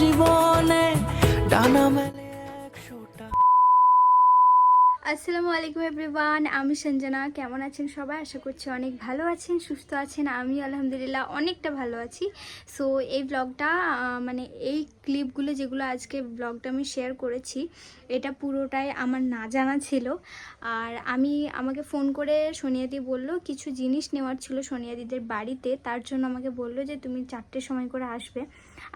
জীবনে ডানা মেলে আসসালামু আলাইকুম এভরিওয়ান, আমি সঞ্জনা। কেমন আছেন সবাই? আশা করছি অনেক ভালো আছেন, সুস্থ আছেন। আমি আলহামদুলিল্লাহ অনেকটা ভালো আছি। সো এই ব্লগটা মানে এই ক্লিপগুলো যেগুলো আজকে ব্লগটা আমি শেয়ার করেছি, এটা পুরোটাই আমার না জানা ছিল। আর আমি আমাকে ফোন করে সোনিয়াদি বলল, কিছু জিনিস নেওয়ার ছিল সোনিয়াদিদের বাড়িতে। তার জন্য আমাকে বলল যে, তুমি চারটের সময় করে আসবে।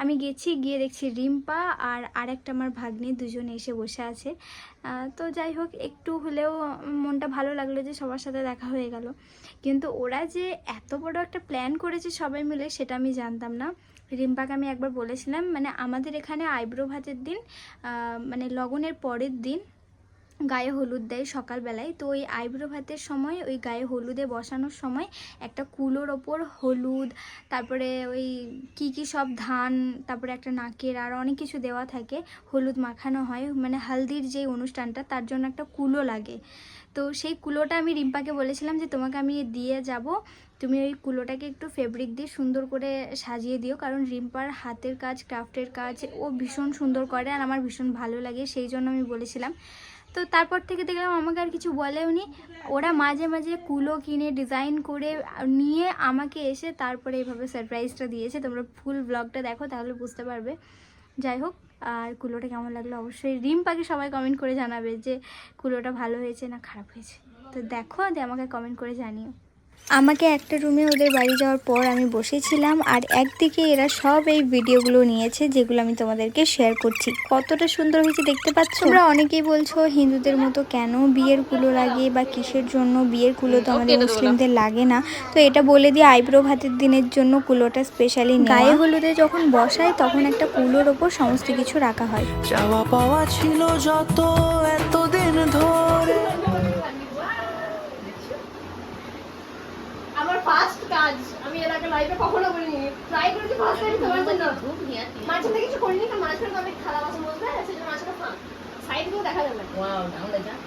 আমি গেছি, গিয়ে দেখছি রিম্পা আর আরেকটা আমার ভাগ্নে দুজনে এসে বসে আছে। তো যাই হোক, একটু হলেও মনটা ভালো লাগল যে সবার সাথে দেখা হয়ে গেল। কিন্তু ওরা যে এত বড় একটা প্ল্যান করেছে সবাই মিলে, সেটা আমি জানতাম না। রিম্পাকে আমি একবার বলেছিলাম মানে আমাদের এখানে আইব্রো ভাতের দিন মানে লগনের পরের দিন গায়ে হলুদ দেয় সকালবেলায়। তো ওই আইব্রো ভাতের সময়, ওই গায়ে হলুদে বসানোর সময় একটা কুলোর ওপর হলুদ, তারপরে ওই কি কি সব ধান, তারপরে একটা নাকের আর অনেক কিছু দেওয়া থাকে, হলুদ মাখানো হয়। মানে হালদির যে অনুষ্ঠানটা, তার জন্য একটা কুলো লাগে। তো সেই কুলোটা আমি রিম্পাকে বলেছিলাম যে, তোমাকে আমি দিয়ে যাব। তুমি ওই কুলোটাকে একটু ফেব্রিক দিয়ে সুন্দর করে সাজিয়ে দিও। কারণ রিম্পার হাতের কাজ ক্রাফটের কাজ, ও ভীষণ সুন্দর করে আর আমার ভীষণ ভালো লাগে। সেই জন্য আমি বলেছিলাম। তো তারপর থেকে দেখলাম আমাকে আর কিছু বলেওনি। ওরা মাঝে মাঝে কুলো কিনে ডিজাইন করে নিয়ে আমাকে এসে তারপরে এইভাবে সারপ্রাইজটা দিয়েছে। তোমরা ফুল ব্লগটা দেখো, তাহলে বুঝতে পারবে। যাই হোক, আর কুলোটা কেমন লাগল অবশ্যই রিম পাখি সবাই কমেন্ট করে জানাবে যে কুলোটা ভালো হয়েছে না খারাপ হয়েছে। তো দেখো দিয়ে আমাকে কমেন্ট করে জানিও। আমাকে একটা রুমে ওদের বাড়ি যাওয়ার পর আমি বসেছিলাম আর একদিকে এরা সব এই ভিডিওগুলো নিয়েছে যেগুলো আমি তোমাদেরকে শেয়ার করছি। কতটা সুন্দর হয়েছে দেখতে পাচ্ছ? তোমরা অনেকেই বলছো হিন্দুদের মতো কেন বিয়ের কুলো লাগে বা কিসের জন্য বিয়ের কুলো তো আমাদের মুসলিমদের লাগে না। তো এটা বলে দিয়ে আইব্রো ভাতের দিনের জন্য কুলোটা স্পেশালি গায়ে হলুদে যখন বসায় তখন একটা কুলোর ওপর সমস্ত কিছু রাখা হয়। চাওয়া পাওয়া ছিল যত এতদিন ধরে আমার ফার্স্ট কাজ আমি এর আগে লাইফে কখনো করিনি ট্রাই করেছি ফার্স্ট টাইম তোমার জন্য। মাঝখানে কিছু করিনি কারণ মাঝখানে তো অনেক থালা বাসন বসবে সেজন্য মাঝখানে ফাঁক। সাইডগুলো দেখা যাবে। না Wow, down the jump.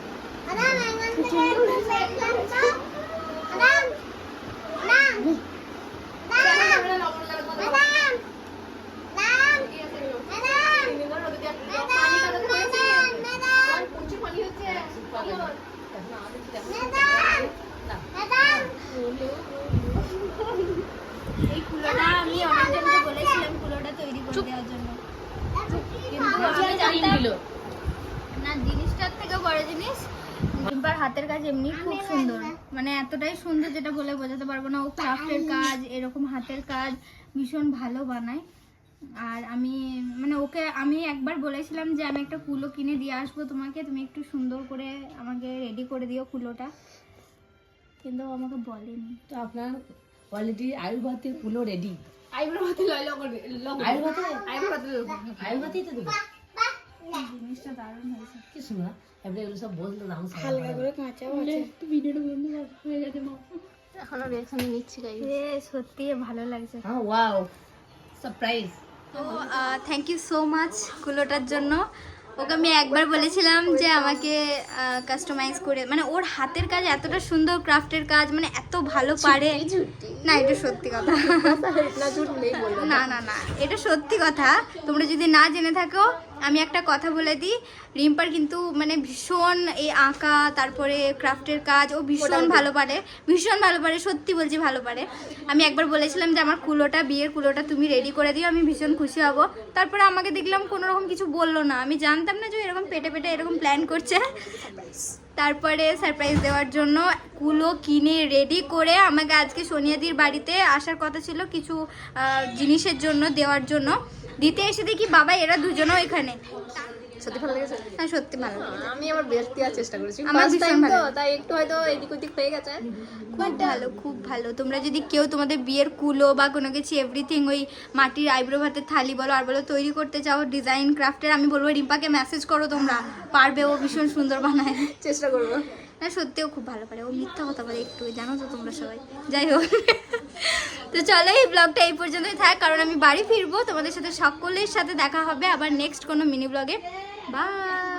এই কুলোটা আমি অনেকজনকে বলেছিলাম কুলোটা তৈরি করে দেওয়ার জন্য কিন্তু আমি জানতাম না জিনিসটার থেকে বড় জিনিস রিম্পার হাতের কাজ এমনি খুব সুন্দর মানে এতটাই সুন্দর যেটা বলে বোঝাতে পারব না ও ক্রাফটের কাজ এরকম হাতের কাজ ভীষণ ভালো বানায় আর আমি মানে ওকে আমি একবার বলেছিলাম যে আমি একটা কুলো কিনে দিয়ে আসব তোমাকে তুমি একটু সুন্দর করে আমাকে রেডি করে দিও কুলোটা কিন্তু ও আমাকে বলেনি তো আপনার অলরেডি আয়ুর্বাদের পুলো রেডি আইব্রো হাতে লয় লগন লগন আয়ুর্বাদে আইব্রো তো দেবে জিনিসটা দারুণ হয়েছে। কি শোনা? এবারে এগুলো সব বলতে দাম হালকা করে কাঁচাও আছে। এখনও রিঅ্যাকশন নিচ্ছি গাইস এ সত্যি ভালো লাগছে। হ্যাঁ ওয়াও সারপ্রাইজ তো থ্যাংক ইউ সো মাচ কুলোটার জন্য। ওকে আমি একবার বলেছিলাম যে আমাকে কাস্টমাইজ করে মানে ওর হাতের কাজ এতটা সুন্দর ক্রাফটের কাজ মানে এত ভালো পারে। না এটা সত্যি কথা। না না না এটা সত্যি কথা। তোমরা যদি না জেনে থাকো আমি একটা কথা বলে দিই। রিম্পার কিন্তু মানে ভীষণ এই আঁকা তারপরে ক্রাফটের কাজ ও ভীষণ ভালো পারে ভীষণ ভালো পারে সত্যি বলছি ভালো পারে আমি একবার বলেছিলাম যে আমার কুলোটা বিয়ের কুলোটা তুমি রেডি করে দিও আমি ভীষণ খুশি হব। তারপরে আমাকে দেখলাম কোনো রকম কিছু বলল না। আমি জানতাম না যে এরকম পেটে পেটে এরকম প্ল্যান করছে। তারপরে সারপ্রাইজ দেওয়ার জন্য কুলো কিনে রেডি করে আমাকে আজকে সোনিয়াদির বাড়িতে আসার কথা ছিল কিছু জিনিসের জন্য দেওয়ার জন্য। দিতে এসে দেখি বাবা এরা দুজনও এখানে। সত্যি ভালো লেগেছে? হ্যাঁ সত্যি ভালো আমি আমার বেস্ট দেওয়ার চেষ্টা করেছি। আমার ভীষণ ভালো। তাই একটু হয়তো এদিক ওদিক হয়ে গেছে। খুব ভালো খুব ভালো। তোমরা যদি কেউ তোমাদের বিয়ের কুলো বা কোনো কিছু এভরিথিং ওই মাটির আইব্রো ভাতের থালি বলো আর বলো তৈরি করতে চাও ডিজাইন ক্রাফটের আমি বলব রিম্পাকে মেসেজ করো তোমরা। পারবে ও ভীষণ সুন্দর বানায়। চেষ্টা করব। না সত্যিও খুব ভালো পারে। ও মিথ্যা কথা বলে একটু জানো তো তোমরা সবাই। যাই হোক। তো চলো, এই ব্লগটা এই পর্যন্তই থাক, কারণ আমি বাড়ি ফিরবো। তোমাদের সাথে সকলের সাথে দেখা হবে আবার নেক্সট কোনো মিনি ব্লগে বাই